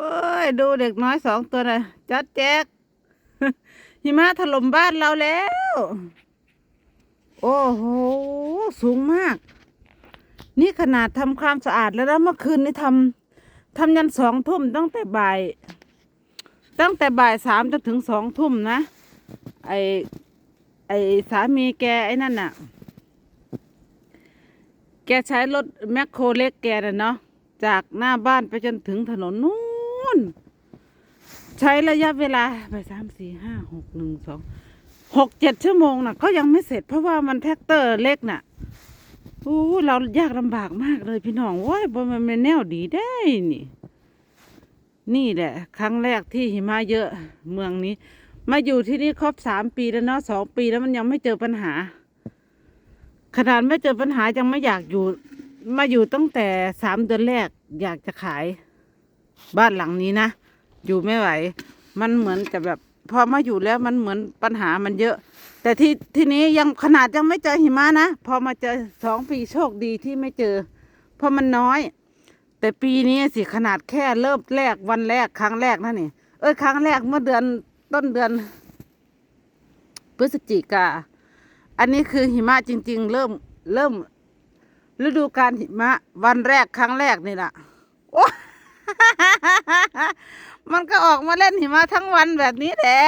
อ้ย ดูเด็กน้อยสองตัวนะจัดแจ๊กหิมะถล่มบ้านเราแล้ว โอ้โห สูงมาก นี่ขนาดทำความสะอาดแล้วนะเมื่อคืนนี่ทำทำยันสองทุ่มตั้งแต่บ่าย ตั้งแต่บ่ายสามจนถึงสองทุ่มนะ ไอไอสามีแกไอ้นั่นน่ะ แกใช้รถแมคโครเล็กแกน่ะเนาะ จากหน้าบ้านไปจนถึงถนนนู้น ใช้ระยะเวลาไปสามสี่ห้าหกหนึ่งสองหกเจ็ดชั่วโมงน่ะ ก็ยังไม่เสร็จเพราะว่ามันแท็กเตอร์เล็กน่ะอู้เรายากลำบากมากเลยพี่น้องว้ยบ่มันเป็นแนวดีได้นี่ นี่แหละ ครั้งแรกที่หิมะเยอะเมืองนี้ มาอยู่ที่นี่ครบสามปีแล้วเนาะสองปีแล้วมันยังไม่เจอปัญหา ขนาดไม่เจอปัญหายังไม่อยากอยู่ มาอยู่ตั้งแต่สามเดือนแรกอยากจะขาย บ้านหลังนี้นะ อยู่ไม่ไหว มันเหมือนจะแบบ พอมาอยู่แล้วมันเหมือนปัญหามันเยอะ แต่ที่ที่นี้ยังขนาดยังไม่เจอหิมะนะ พอมาเจอสองปีโชคดีที่ไม่เจอ เพราะมันน้อย แต่ปีนี้สิขนาดแค่เริ่มแรกวันแรกครั้งแรกนั่นนี่เอ้ยครั้งแรกเมื่อเดือนต้นเดือนพฤศจิกา อันนี้คือหิมะจริง ๆ เริ่มเริ่มฤดูการหิมะวันแรกครั้งแรกนี่แหละโอ้ มันก็ออกมาเล่นหิมะทั้งวันแบบนี้แหละ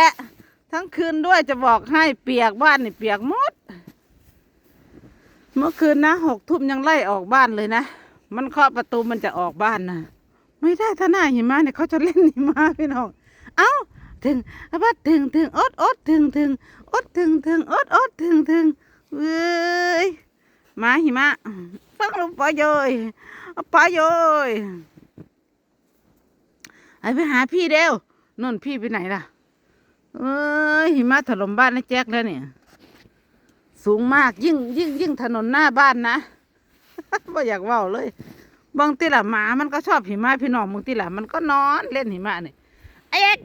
ทั้งคืนด้วยจะบอกให้เปียกบ้านนี่เปียกหมด เมื่อคืนนะหกทุ่มยังไล่ออกบ้านเลยนะ มันเคาะประตูมันจะออกบ้านนะไม่ได้ถ้าหน้าหิมะเนี่ยเขาจะเล่นหิมะพี่น้อง เอ้าถึงวัดถึงถึงอดอดถึงถึงอดถึงถึงอดอดถึงถึงเว้ยหมาหิมะฟังลงไปโยยอาไปโยย ไอไปหาพี่เร็วนุ่นพี่ไปไหนล่ะ เอ้ยหิมะถล่มบ้านนะแจ๊กแล้วเนี่ย สูงมากยิ่งยิ่งยิ่งถนนหน้าบ้านนะไ่อยากเว่าเลยบางทีละหมามันก็ชอบหิมะพี่น้องบางทีละมันก็นอนเล่นหิมะนี่ไอ้เอ็ก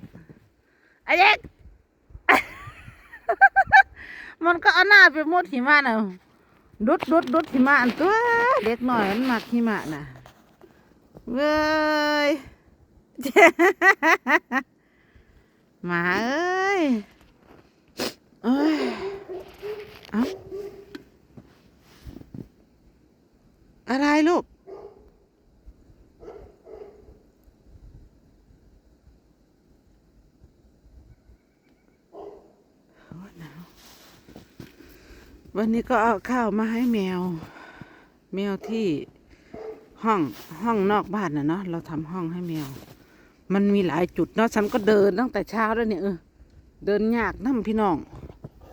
ไอ้เอ็กมันก็เอาหน้าไปมุดหิมะน่ะดุดดุดดุดหิมะอันตัวเด็กหน่อยมันมักหิมะน่ะเว้ย หมาเอ้ยเอ้ยเอาอะไรลูก วันนี้ก็เอาข้าวมาให้แมว แมวที่ห้องห้องนอกบ้านนะเนาะเราทำห้องให้แมว มันมีหลายจุดเนาะฉันก็เดินตั้งแต่เช้าแล้วเนี่ยเออเดินยากน้ำพี่น้อง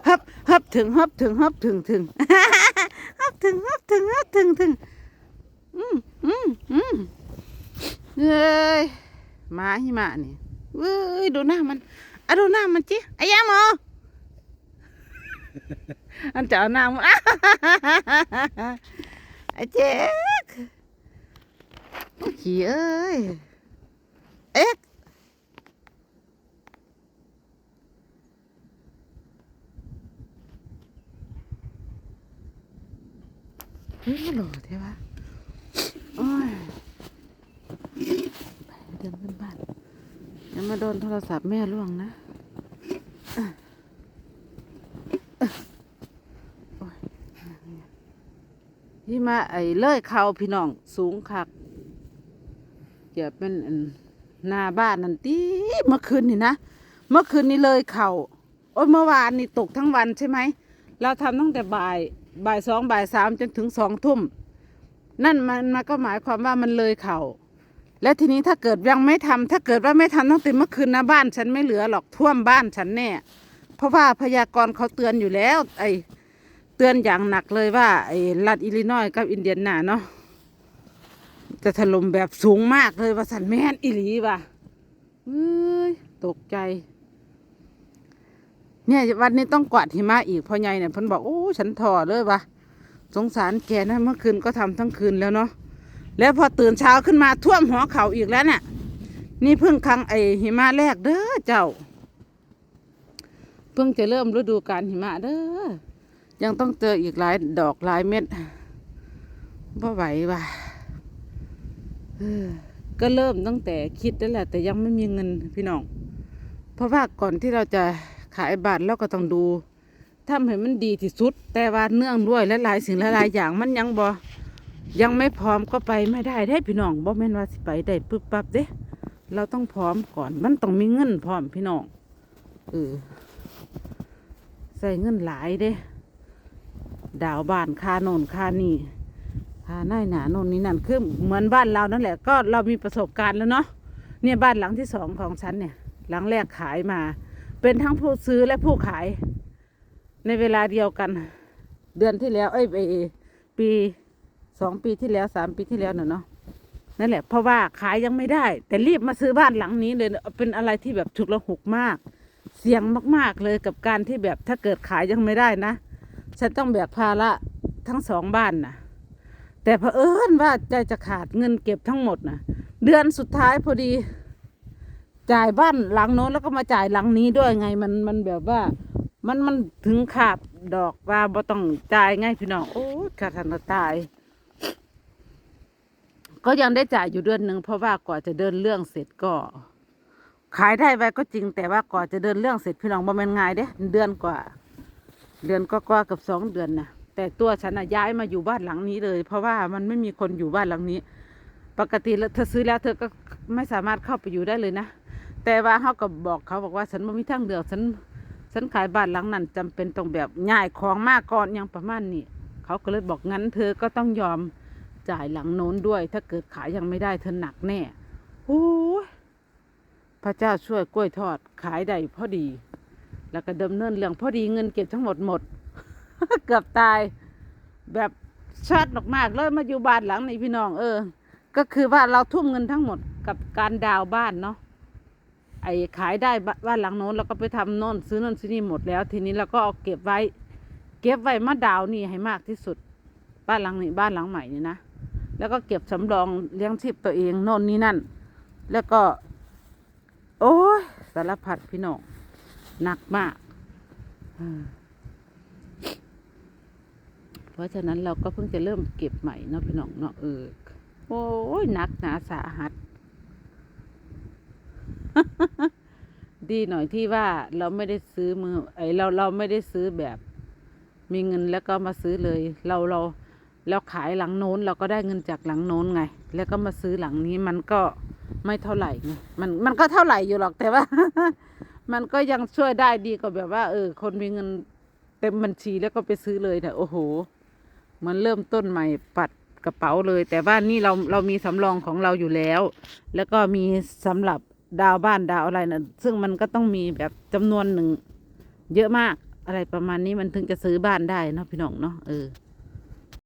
ฮับฮับถึงฮับถึงฮับถึงถึงฮับถึงฮับถึงฮับถึงถึงอืมอืมอืมเอ้ยมาหิมะนี่เว้ยดูหน้ามันอะดูหน้ามันจิไอ้ยาหมออันจะเอาหน้ามันไอ้เจ๊กโอ้ขี้เอ้ย เอ๊ะเฮ้ยมันหล่อเท่วะโอ้ยไปเดินขึ้นบ้านอย่ามาโดนโทรศัพท์แม่ล่วงนะโอ้ยที่มาไอ้เลื่อยเขาพี่น้องสูงคักจะเป็น หน้าบ้านนั่นตีเมื่อคืนนี่นะ เมื่อคืนนี้เลยเขาโอ้ยเมื่อวานนี่ตกทั้งวันใช่ไหม เราทำตั้งแต่บ่ายบ่ายสองบ่ายสามจนถึงสองทุ่ม นั่นมันมันก็หมายความว่ามันเลยเขาและทีนี้ถ้าเกิดยังไม่ทำถ้าเกิดว่าไม่ทำตั้งแต่เมื่อคืนนะบ้านฉันไม่เหลือหรอกท่วมบ้านฉันแน่ เพราะว่าพยากรณ์เขาเตือนอยู่แล้ว ไอเตือนอย่างหนักเลยว่าไอรัฐอิลลินอยส์กับอินเดียนาเนาะ จะถล่มแบบสูงมากเลยว่าสันแม่นอิหลีว่ะเอ้ยตกใจ เนี่ยวันนี้ต้องกวาดหิมะอีกเพอใหญ่เนี่ยเพิ่นบอกโอ้ฉันถอเลยว่ะสงสารแกนะเมื่อคืนก็ทำทั้งคืนแล้วเนาะแล้วพอตื่นเช้าขึ้นมาท่วมหัวเข่าอีกแล้วเนี่ยนี่เพิ่งครั้งไอหิมะแรกเด้อเจ้า เพิ่งจะเริ่มฤดูการหิมะเด้อยังต้องเจออีกหลายดอกหลายเม็ดบ่ไหวว่ะ ก็เริ่มตั้งแต่คิดนั่นแหละ แต่ยังไม่มีเงินพี่น้อง เพราะว่าก่อนที่เราจะขายบ้านเราก็ต้องดูทำให้มันดีที่สุด แต่ว่าเนื่องด้วยและหลายสิ่งหลายๆอย่างมันยังบ่ยังไม่พร้อมก็ไปไม่ได้ได้พี่น้องบ่แม่นว่าสิไปได้ปึ๊บปั๊บเด้เราต้องพร้อมก่อน มันต้องมีเงินพร้อมพี่น้องเออใส่เงินหลายเด้ ดาวบ้านค่าโน่นค่านี่ ค่าหน้าหนาโน่นนี่นั่นคือเหมือนบ้านเรานั่นแหละ ก็เรามีประสบการณ์แล้วเนาะเนี่ยบ้านหลังที่สองของฉันเนี่ย หลังแรกขายมา เป็นทั้งผู้ซื้อและผู้ขาย ในเวลาเดียวกัน เดือนที่แล้ว เอ้ยไปปีสองปีที่แล้วสามปีที่แล้วเนาะนั่นแหละเพราะว่าขายยังไม่ได้ แต่รีบมาซื้อบ้านหลังนี้เลยเป็นอะไรที่แบบฉุกละหุกมาก เสี่ยงมาก ๆเลยกับการที่แบบถ้าเกิดขายยังไม่ได้นะ ฉันต้องแบกภาระทั้งสองบ้านน่ะ แต่เผอิญว่าใจจะขาดเงินเก็บทั้งหมดนะเดือนสุดท้ายพอดี จ่ายบ้านหลังโน้นแล้วก็มาจ่ายหลังนี้ด้วยไงมันมันแบบว่า มันมันถึงขาบดอกว่าบ่ต้องจ่ายไงพี่น้องโอ้ขาดทันตาย ก็ยังได้จ่ายอยู่เดือนหนึ่งเพราะว่ากว่าจะเดินเรื่องเสร็จก็ ขายได้ไว้ก็จริง แต่ว่ากว่าจะเดินเรื่องเสร็จพี่น้องบ่แม่นง่ายเด้เดือนกว่า เดือนก็กว่ากับสองเดือนนะ แต่ตัวฉันน่ะย้ายมาอยู่บ้านหลังนี้เลย เพราะว่ามันไม่มีคนอยู่บ้านหลังนี้ ปกติแล้วเธอซื้อแล้วเธอก็ไม่สามารถเข้าไปอยู่ได้เลยนะ แต่ว่าเขาก็บอกเขาบอกว่าฉันไม่มีทางเลือกฉันฉันขายบ้านหลังนั้นจำเป็นต้องแบบย้ายของมากก่อนอยังประมาณนี้เขาก็เลยบอกงั้น เธอก็ต้องยอมจ่ายหลังโน้นด้วย ถ้าเกิดขายยังไม่ได้เธอหนักแน่โอ้ยพระเจ้าช่วยกล้วยทอดขายได้พอดี แล้วก็ดำเนินเรื่องพอดีเงินเก็บทั้งหมดหมด เกือบตาย แบบชัดมากๆเลยมาอยู่บ้านหลังนี้พี่น้องเออ ก็คือว่าเราทุ่มเงินทั้งหมดกับการดาวน์บ้านเนาะไอ้ขายได้บ้านหลังโน้นเราก็ไปทำโน่นซื้อโน่นซื้อนี่หมดแล้ว ทีนี้เราก็เอาเก็บไว้ เก็บไว้มาดาวน์นี่ให้มากที่สุด บ้านหลังนี้บ้านหลังใหม่นี่นะแล้วก็เก็บสำรองเลี้ยงชีพตัวเองโน่นนี่นั่น แล้วก็ โอ้ยสารพัดพี่น้องหนักมากอืม เพราะฉะนั้นเราก็เพิ่งจะเริ่มเก็บใหม่เนาะพี่น้องเนาะเออโอ้ยหนักหนาสาหัส ดีหน่อยที่ว่าเราไม่ได้ซื้อมือไอเราเราไม่ได้ซื้อแบบมีเงินแล้วก็มาซื้อเลย เราเราเราขายหลังโน้นเราก็ได้เงินจากหลังโน้นไง แล้วก็มาซื้อหลังนี้มันก็ไม่เท่าไหร่ไงมันมันก็เท่าไหร่อยู่หรอกแต่ว่า มันก็ยังช่วยได้ดีกว่าแบบว่า เออ คนมีเงินเต็มบัญชีแล้วก็ไปซื้อเลยเนี่ยโอ้โห เหมันเริ่มต้นใหม่ปัดกระเป๋าเลย แต่ว่านี่เราเรามีสำรองของเราอยู่แล้ว แล้วก็มีสำหรับดาวบ้านดาวอะไรนะซึ่งมันก็ต้องมีแบบจำนวนหนึ่ง เยอะมากอะไรประมาณนี้มันถึงจะซื้อบ้านได้เนาะพี่น้องเนาะเออ